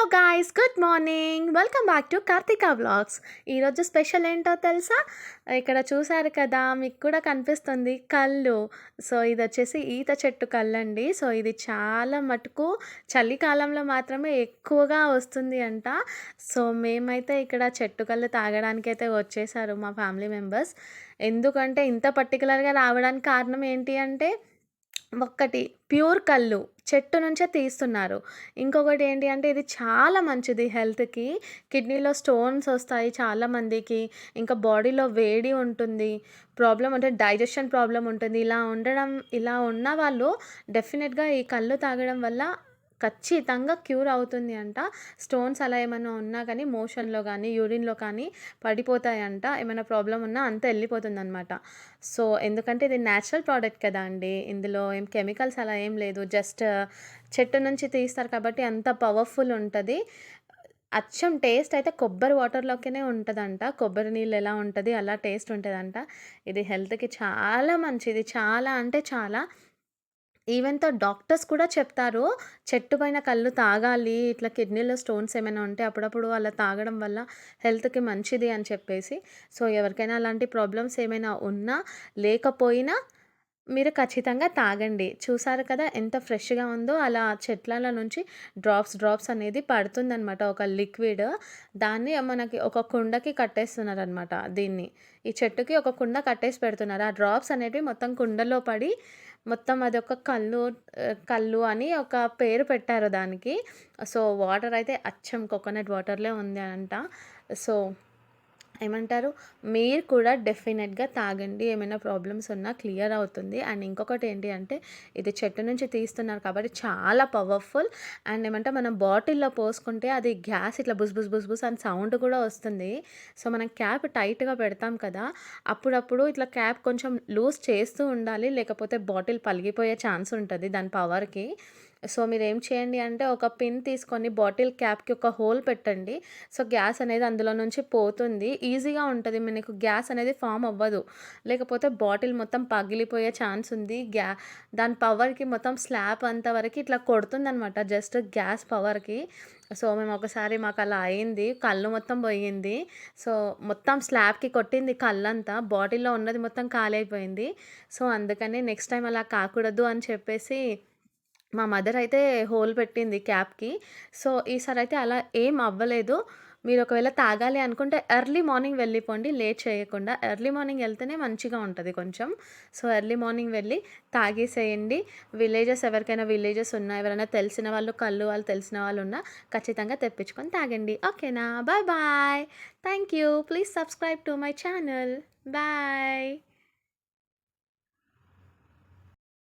Hello guys good morning welcome back to Karthika vlogs ఈరోజు special ఏంటో తెలుసా? ఇక్కడ చూసారు కదా మీకు కూడా కనిపిస్తుంది కళ్ళు. సో ఇది వచ్చేసి ఈత చెట్టు కళ్ళు అండి సో ఇది చాలా మటుకు చలికాలంలో మాత్రమే ఎక్కువగా వస్తుంది అంట. సో మేమైతే ఇక్కడ చెట్టు కళ్ళు తాగడానికి అయితే వచ్చేసారు మా ఫ్యామిలీ మెంబర్స్ ఎందుకంటే ఇంత పర్టికులర్గా రావడానికి కారణం ఏంటి అంటే ఒక్కటి ప్యూర్ కళ్ళు. చెట్టు నుంచే తీస్తున్నారు. ఇంకొకటి ఏంటి అంటే ఇది చాలా మంచిది హెల్త్కి. కిడ్నీలో స్టోన్స్ వస్తాయి చాలామందికి ఇంకా బాడీలో వేడి ఉంటుంది. ప్రాబ్లం అంటే డైజెషన్ ప్రాబ్లం ఉంటుంది. ఇలా ఉండడం ఇలా ఉన్న వాళ్ళు డెఫినెట్గా ఈ కళ్ళు తాగడం వల్ల ఖచ్చితంగా క్యూర్ అవుతుంది అంట. స్టోన్స్ అలా ఏమైనా ఉన్నా కానీ మోషన్లో కానీ యూరిన్లో కానీ పడిపోతాయంట. ఏమైనా ప్రాబ్లం ఉన్నా అంతా వెళ్ళిపోతుంది అనమాట సో ఎందుకంటే ఇది న్యాచురల్ ప్రోడక్ట్ కదా అండి. ఇందులో ఏం కెమికల్స్ అలా ఏం లేదు. జస్ట్ చెట్టు నుంచి తీస్తారు కాబట్టి అంత పవర్ఫుల్ ఉంటుంది. అచ్చం టేస్ట్ అయితే కొబ్బరి వాటర్లోకినే ఉంటుందంట. కొబ్బరి నీళ్ళు ఎలా ఉంటుంది అలా టేస్ట్ ఉంటుందంట. ఇది హెల్త్కి చాలా మంచిది. చాలా అంటే చాలా. ఈవెన్తో డాక్టర్స్ కూడా చెప్తారు చెట్టు పైన కళ్ళు తాగాలి ఇట్లా కిడ్నీలో స్టోన్స్ ఏమైనా ఉంటే అప్పుడప్పుడు అలా తాగడం వల్ల హెల్త్కి మంచిది అని చెప్పేసి. సో ఎవరికైనా అలాంటి ప్రాబ్లమ్స్ ఏమైనా ఉన్నా లేకపోయినా మీరు ఖచ్చితంగా తాగండి. చూసారు కదా ఎంత ఫ్రెష్గా ఉందో అలా చెట్ల నుంచి డ్రాప్స్ డ్రాప్స్ అనేది పడుతుందనమాట ఒక లిక్విడ్. దాన్ని మనకి ఒక కుండకి కట్టేస్తున్నారు అనమాట దీన్ని. ఈ చెట్టుకి ఒక కుండ కట్టేసి పెడుతున్నారు. ఆ డ్రాప్స్ అనేవి మొత్తం కుండలో పడి మొత్తం అది ఒక కళ్ళు కళ్ళు అని ఒక పేరు పెట్టారు దానికి. సో వాటర్ అయితే అచ్చం కోకోనట్ వాటర్లే ఉంది అంట. సో ఏమంటారు? మీరు కూడా డెఫినెట్గా తాగండి. ఏమైనా ప్రాబ్లమ్స్ ఉన్నా క్లియర్ అవుతుంది. అండ్ ఇంకొకటి ఏంటి అంటే ఇది చెట్టు నుంచి తీస్తున్నారు కాబట్టి చాలా పవర్ఫుల్ అండ్ ఏమంటే మనం బాటిల్లో పోసుకుంటే అది గ్యాస్ ఇట్లా బుస్ బుస్ బుస్ బుస్ అని సౌండ్ కూడా వస్తుంది. సో మనం క్యాప్ టైట్గా పెడతాం కదా అప్పుడప్పుడు ఇట్లా క్యాప్ కొంచెం లూజ్ చేస్తూ ఉండాలి. లేకపోతే బాటిల్ పలిగిపోయే ఛాన్స్ ఉంటుంది దాని పవర్కి సో మీరు ఏం చేయండి అంటే ఒక పిన్ తీసుకొని బాటిల్ క్యాప్కి ఒక హోల్ పెట్టండి. సో గ్యాస్ అనేది అందులో నుంచి పోతుంది. ఈజీగా ఉంటుంది. మీకు గ్యాస్ అనేది ఫామ్ అవ్వదు. లేకపోతే బాటిల్ మొత్తం పగిలిపోయే ఛాన్స్ ఉంది. గ్యా దాని పవర్కి మొత్తం స్లాబ్ అంతవరకు ఇట్లా కొడుతుందనమాట జస్ట్ గ్యాస్ పవర్కి. సో మేము ఒకసారి మాకు అలా అయింది. కళ్ళు మొత్తం పోయింది. సో మొత్తం స్లాబ్కి కొట్టింది కళ్ళంతా. బాటిల్లో ఉన్నది మొత్తం ఖాళీ అయిపోయింది. సో అందుకని నెక్స్ట్ టైం అలా కాకూడదు అని చెప్పేసి మా మదర్ అయితే హోల్ పెట్టింది క్యాప్కి. సో ఈసారి అయితే అలా ఏం అవ్వలేదు. మీరు ఒకవేళ తాగాలి అనుకుంటే ఎర్లీ మార్నింగ్ వెళ్ళిపోండి లేట్ చేయకుండా. ఎర్లీ మార్నింగ్ వెళ్తేనే మంచిగా ఉంటుంది కొంచెం. సో ఎర్లీ మార్నింగ్ వెళ్ళి తాగేసేయండి. విలేజెస్ ఎవరికైనా విలేజెస్ ఉన్నా ఎవరైనా తెలిసిన వాళ్ళు కళ్ళు వాళ్ళు తెలిసిన వాళ్ళు ఉన్నా ఖచ్చితంగా తెప్పించుకొని తాగండి. ఓకేనా? Bye bye. Thank you please subscribe to my channel. Bye.